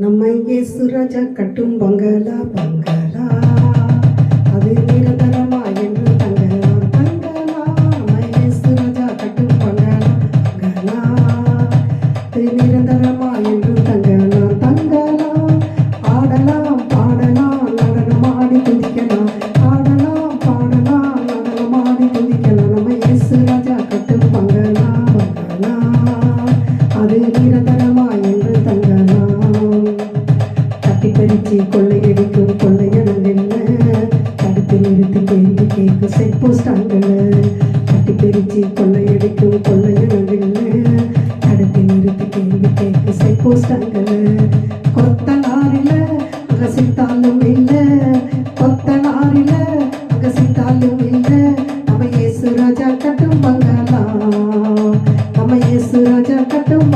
நம்ம இயேசு ராஜா கட்டும் பங்களா பங்களா. அது நிரந்தரமா என்று தங்கலாம் தங்கலாம். நம்ம இயேசு ராஜா கட்டும் பங்களா பங்களா. அது நிரந்தரமா என்று தங்கலாம் தங்கலாம். ஆடலாம் பாடலாம் நடனம் ஆடி துதிக்கலாம். ஆடலாம் பாடலாம் நடனம் ஆடி துதிக்கலாம். நம்ம இயேசு ராஜா கட்டும் பங்களா பங்களா. அது நிரந்தரம் கத்தரிச்சு கொள்ளையடிக்கும் கொள்ளையனல் என்ன தடுத்து நிறுத்தி கேள்வி கேட்க செட் போஸ்ட் அங்கல கட்டி பிரிச்சு கொள்ளையடிக்கும் கொள்ளையனல் என்ன தடுத்து நிறுத்தி கேள்வி கேட்க செட் போஸ்ட் அங்கல கொத்த நாரில் அகசித்தாலும் இல்லை. கொத்த நாரில் அகசித்தாலும் இல்லை. நம்ம ஏசு ராஜா கட்டும் பங்களா. நம்ம ஏசு ராஜா கட்டும்